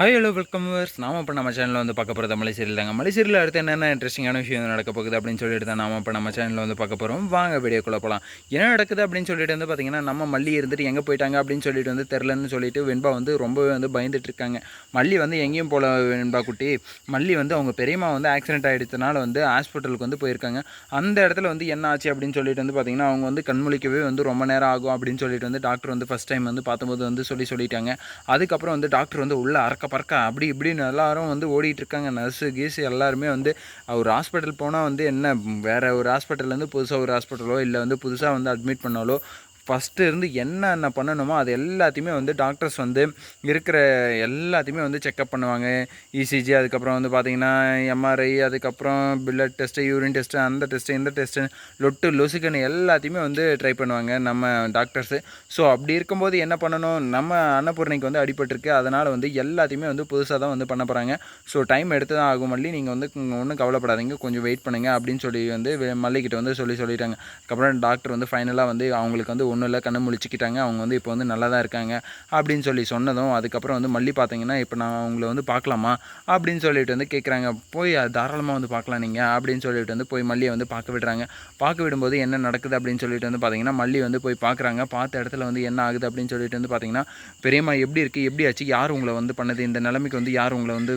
Hi hello welcome verse நாம இப்போ நம்ம சேனலில் வந்து பார்க்க போகிறது மலைசீரியல் தாங்க மலைசீரியல் அடுத்து என்னென்ன இன்ட்ரெஸ்டிங்கான விஷயம் நடக்க போகுது அப்படின்னு சொல்லிட்டு தான் நாம இப்போ நம்ம சேனலில் வந்து பார்க்க போகிறோம் வாங்க வீடியோக்குள்ளே போகலாம் என்ன நடக்குது அப்படின்னு சொல்லிட்டு வந்து பார்த்தீங்கன்னா நம்ம மல்லி இருந்துட்டு எங்கே போயிட்டாங்க அப்படின்னு சொல்லிட்டு வந்து தெரிலன்னு சொல்லிட்டு வெண்பா வந்து ரொம்பவே வந்து பயந்துட்டு இருக்காங்க. மல்லி வந்து எங்கேயும் போல வெண்பா குட்டி. மல்லி வந்து அவங்க பெரியம்மா வந்து ஆக்சிடென்ட் ஆகிடுச்சனால வந்து ஹாஸ்பிட்டலுக்கு வந்து போயிருக்காங்க. அந்த இடத்துல வந்து என்ன ஆச்சு அப்படின்னு சொல்லிட்டு வந்து பார்த்தீங்கன்னா அவங்க வந்து கண்முழிக்கவே வந்து ரொம்ப நேரம் ஆகும் அப்படின்னு சொல்லிட்டு வந்து டாக்டர் வந்து ஃபஸ்ட் டைம் வந்து பார்த்தபோது வந்து சொல்லி சொல்லிட்டாங்க. அதுக்கப்புறம் வந்து டாக்டர் வந்து உள்ளே அறக்க பறக்க அப்படி இப்படின்னு எல்லாரும் வந்து ஓடிட்டு இருக்காங்க நர்ஸு கீஸு எல்லாருமே வந்து ஒரு ஹாஸ்பிட்டல் போனால் வந்து என்ன வேறு ஒரு ஹாஸ்பிட்டல்லேருந்து புதுசாக ஒரு ஹாஸ்பிட்டலோ இல்லை வந்து புதுசாக வந்து அட்மிட் பண்ணாலோ ஃபஸ்ட்டு இருந்து என்னென்ன பண்ணணுமோ அது எல்லாத்தையுமே வந்து டாக்டர்ஸ் வந்து இருக்கிற எல்லாத்தையுமே வந்து செக்கப் பண்ணுவாங்க. இசிஜி அதுக்கப்புறம் வந்து பார்த்திங்கன்னா எம்ஆர்ஐ அதுக்கப்புறம் பிளட் டெஸ்ட்டு யூரின் டெஸ்ட்டு அந்த டெஸ்ட்டு இந்த டெஸ்ட்டு லொட்டு லொசுக்குன்னு எல்லாத்தையுமே வந்து ட்ரை பண்ணுவாங்க நம்ம டாக்டர்ஸு ஸோ அப்படி இருக்கும்போது என்ன பண்ணணும்? நம்ம அன்னபூர்ணிக்கு வந்து அடிபட்டிருக்கு. அதனால் வந்து எல்லாத்தையுமே வந்து புதுசாக தான் வந்து பண்ண போகிறாங்க ஸோ டைம் எடுத்து தான் ஆகும். மல்லி நீங்கள் வந்து ஒன்றும் கவலைப்படாதீங்க. கொஞ்சம் வெயிட் பண்ணுங்கள் அப்படின்னு சொல்லி வந்து மல்லிக்கிட்ட வந்து சொல்லி சொல்லிட்டாங்க. அதுக்கப்புறம் டாக்டர் வந்து ஃபைனலாக வந்து அவங்களுக்கு வந்து ஒன்றும் இல்லை கண்ணு முழிச்சிக்கிட்டாங்க. அவங்க வந்து இப்போ வந்து நல்லா தான் இருக்காங்க அப்படின்னு சொல்லி சொன்னதும் அதுக்கப்புறம் வந்து மல்லி பார்த்தீங்கன்னா இப்போ நான் அவங்கள வந்து பார்க்கலாமா? அப்படின்னு சொல்லிட்டு வந்து கேட்குறாங்க போய் தாராளமாக வந்து பார்க்கலாம் நீங்கள் அப்படின்னு சொல்லிட்டு வந்து போய் மல்லியை வந்து பார்க்க விடுறாங்க. பார்க்க விடும்போது என்ன நடக்குது அப்படின்னு சொல்லிட்டு வந்து பார்த்தீங்கன்னா மல்லி வந்து போய் பார்க்குறாங்க. பார்த்த இடத்துல வந்து என்ன ஆகுது அப்படின்னு சொல்லிட்டு வந்து பார்த்தீங்கன்னா பெரியம்மா எப்படி இருக்குது எப்படி ஆச்சு? யார் உங்களை வந்து பண்ணது? இந்த நிலைமைக்கு வந்து யார் உங்களை வந்து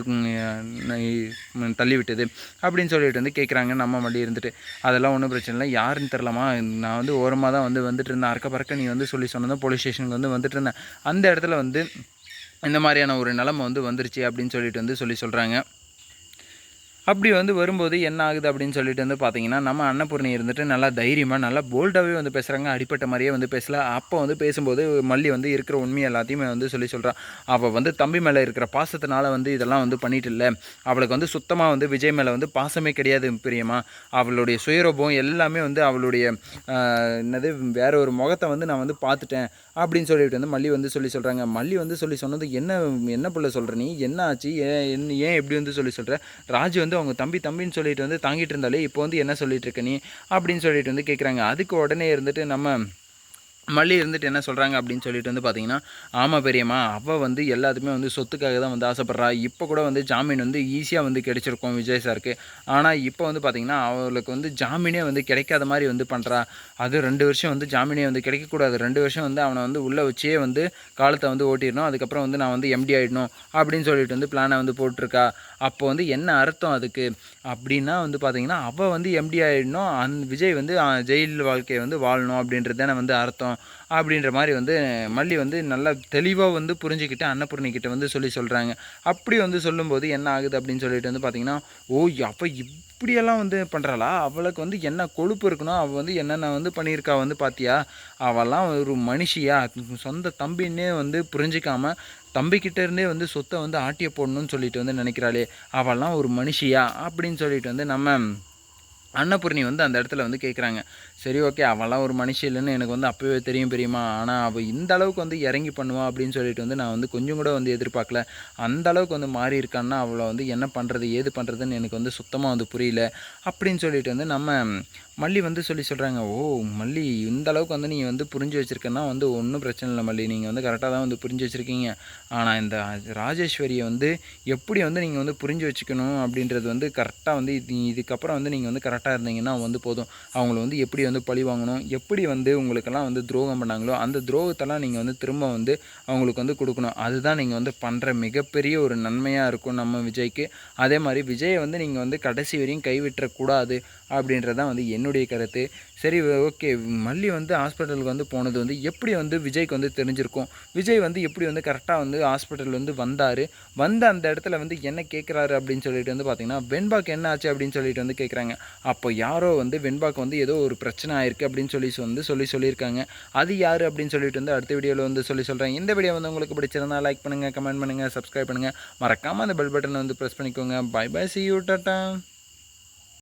தள்ளிவிட்டது தள்ளி விட்டது அப்படின்னு சொல்லிட்டு வந்து கேட்குறாங்க நம்ம மல்லி இருந்துட்டு அதெல்லாம் ஒன்றும் பிரச்சனை இல்லை. யாருன்னு தெரிலமா நான் வந்து ஓரமாக தான் வந்து வந்துட்டு இருந்தேன். பறக்க பறக்க நீ வந்து சொல்லி சொன்னதும் போலீஸ் ஸ்டேஷனுக்கு வந்து வந்துட்டு இருந்தேன். அந்த இடத்துல வந்து இந்த மாதிரியான ஒரு நிலைமை வந்து வந்துருச்சு அப்படின்னு சொல்லிட்டு வந்து சொல்லி சொல்கிறாங்க அப்படி வந்து வரும்போது என்ன ஆகுது அப்படின்னு சொல்லிட்டு வந்து பார்த்தீங்கன்னா நம்ம அன்னபூர்ணி இருந்துட்டு நல்லா தைரியமாக நல்லா போல்டாகவே வந்து பேசுகிறாங்க அடிப்பட்ட மாதிரியே வந்து பேசல. அப்போ வந்து பேசும்போது மல்லி வந்து இருக்கிற உண்மை எல்லாத்தையுமே வந்து சொல்லி சொல்கிறான் அவள் வந்து தம்பி மேலே இருக்கிற பாசத்தினால வந்து இதெல்லாம் வந்து பண்ணிட்டு இல்லை. அவளுக்கு வந்து சுத்தமாக வந்து விஜய் மேலே வந்து பாசமே கிடையாது பிரியமா. அவளுடைய சுயரூபம் எல்லாமே வந்து அவளுடைய என்னது வேற ஒரு முகத்தை வந்து நான் வந்து பார்த்துட்டேன் அப்படின்னு சொல்லிட்டு வந்து மல்லி வந்து சொல்லி சொல்கிறாங்க மல்லி வந்து சொல்லி சொன்னது என்ன என்ன பிள்ளை சொல்கிற நீ? என்ன ஆச்சு? ஏன் ஏன் எப்படி வந்து சொல்லி சொல்கிற ராஜ் வந்து அவங்க தம்பி தம்பின்னு சொல்லிட்டு வந்து தாங்கிட்டு இருந்தாலே இப்போ வந்து என்ன சொல்லிட்டு இருக்க நீ? அப்படின்னு சொல்லிட்டு வந்து கேட்குறாங்க அதுக்கு உடனே இருந்துட்டு நம்ம மல்லி இருந்துட்டு என்ன சொல்கிறாங்க அப்படின்னு சொல்லிட்டு வந்து பார்த்தீங்கன்னா ஆமாம் பெரியம்மா அவள் வந்து எல்லாத்துமே வந்து சொத்துக்காக தான் வந்து ஆசைப்பட்றா. இப்போ கூட வந்து ஜாமீன் வந்து ஈஸியாக வந்து கிடைச்சிருக்கோம் விஜய் சாருக்கு. ஆனால் இப்போ வந்து பார்த்தீங்கன்னா அவளுக்கு வந்து ஜாமீனே வந்து கிடைக்காத மாதிரி வந்து பண்ணுறா அது ரெண்டு வருஷம் வந்து ஜாமீனே வந்து கிடைக்கக்கூடாது. ரெண்டு வருஷம் வந்து அவனை வந்து உள்ளே வச்சே வந்து காலத்தை வந்து ஓட்டிடணும். அதுக்கப்புறம் வந்து நான் வந்து எம்டி ஆகிடணும் அப்படின்னு சொல்லிட்டு வந்து பிளானை வந்து போட்டிருக்கா. அப்போ வந்து என்ன அர்த்தம் அதுக்கு? அப்படின்னா வந்து பார்த்தீங்கன்னா அவள் வந்து எம்டி ஆகிடணும் அந் விஜய் வந்து ஜெயில் வாழ்க்கையை வந்து வாழணும் அப்படின்றது தானே வந்து அர்த்தம். அப்படின்ற மாதிரி வந்து மல்லி வந்து நல்லா தெளிவாக வந்து புரிஞ்சுக்கிட்டு அன்னபூர்ணிக்கிட்ட வந்து சொல்லி சொல்கிறாங்க அப்படி வந்து சொல்லும்போது என்ன ஆகுது அப்படின்னு சொல்லிட்டு வந்து பார்த்தீங்கன்னா ஓ அப்போ இப்படியெல்லாம் வந்து பண்ணுறாளா அவளுக்கு வந்து என்ன கொழுப்பு இருக்கணும்? அவள் வந்து என்னென்ன வந்து பண்ணியிருக்கா வந்து பார்த்தியா அவெல்லாம் ஒரு மனுஷியா? சொந்த தம்பின்னே வந்து புரிஞ்சிக்காமல் தம்பிக்கிட்ட இருந்தே வந்து சொத்தை வந்து ஆட்டிய போடணும்னு சொல்லிட்டு வந்து நினைக்கிறாளே. அவெல்லாம் ஒரு மனுஷியா? அப்படின்னு சொல்லிட்டு வந்து நம்ம அன்னபூர்ணி வந்து அந்த இடத்துல வந்து கேட்குறாங்க சரி ஓகே அவளாம் ஒரு மனுஷ இல்லைன்னு எனக்கு வந்து அப்போவே தெரியும் பெரியமா ஆனால் அவள் இந்த அளவுக்கு வந்து இறங்கி பண்ணுவா அப்படின்னு சொல்லிட்டு வந்து நான் வந்து கொஞ்சம் கூட வந்து எதிர்பார்க்கல. அந்த அளவுக்கு வந்து மாறி இருக்கான்னா அவளை வந்து என்ன பண்ணுறது ஏது பண்ணுறதுன்னு எனக்கு வந்து சுத்தமாக வந்து புரியல. அப்படின்னு சொல்லிட்டு வந்து நம்ம மல்லி வந்து சொல்லி சொல்கிறாங்க ஓ மல்லி இந்த அளவுக்கு வந்து நீங்கள் வந்து புரிஞ்சு வச்சுருக்கேன்னா வந்து ஒன்றும் பிரச்சனை இல்லை மல்லி. நீங்கள் வந்து கரெக்டாக தான் வந்து புரிஞ்சு வச்சுருக்கீங்க. ஆனால் இந்த ராஜேஸ்வரியை வந்து எப்படி வந்து நீங்கள் வந்து புரிஞ்சு வச்சுக்கணும் அப்படின்றது வந்து கரெக்டாக வந்து இது இதுக்கப்புறம் வந்து நீங்கள் வந்து கரெக்டாக கரெக்டாக இருந்தீங்கன்னா வந்து போதும். அவங்கள வந்து எப்படி வந்து பழி வாங்கணும் எப்படி வந்து உங்களுக்கெல்லாம் வந்து துரோகம் பண்ணாங்களோ அந்த துரோகத்தெல்லாம் நீங்கள் வந்து திரும்ப வந்து அவங்களுக்கு வந்து கொடுக்கணும். அதுதான் நீங்கள் வந்து பண்ணுற மிகப்பெரிய ஒரு நன்மையாக இருக்கும் நம்ம விஜய்க்கு. அதே மாதிரி விஜயை வந்து நீங்கள் வந்து கடைசி வரையும் கைவிட்டக்கூடாது அப்படின்றது தான் வந்து என்னுடைய கருத்து. சரி ஓகே. மல்லி வந்து ஹாஸ்பிட்டலுக்கு வந்து போனது வந்து எப்படி வந்து விஜய்க்கு வந்து தெரிஞ்சிருக்கும்? விஜய் வந்து எப்படி வந்து கரெக்டாக வந்து ஹாஸ்பிட்டல் வந்து வந்தார்? வந்த அந்த இடத்துல வந்து என்ன கேட்குறாரு அப்படின்னு சொல்லிட்டு வந்து பார்த்தீங்கன்னா வெண்பாக்கு என்ன ஆச்சு? அப்படின்னு சொல்லிட்டு வந்து கேட்குறாங்க அப்போ யாரோ வந்து வெண்பாக்கு வந்து ஏதோ ஒரு பிரச்சனை ஆயிருக்கு அப்படின்னு சொல்லி வந்து சொல்லி சொல்லியிருக்காங்க. அது யார் அப்படின்னு சொல்லிட்டு வந்து அடுத்த வீடியோவில் வந்து சொல்லி சொல்கிறேன் இந்த வீடியோ வந்து உங்களுக்கு பிடிச்சிருந்தா லைக் பண்ணுங்கள் கமெண்ட் பண்ணுங்கள் சப்ஸ்கிரைப் பண்ணுங்கள் மறக்காமல் அந்த பெல் பட்டனை வந்து ப்ரெஸ் பண்ணிக்கோங்க. Bye bye see you tata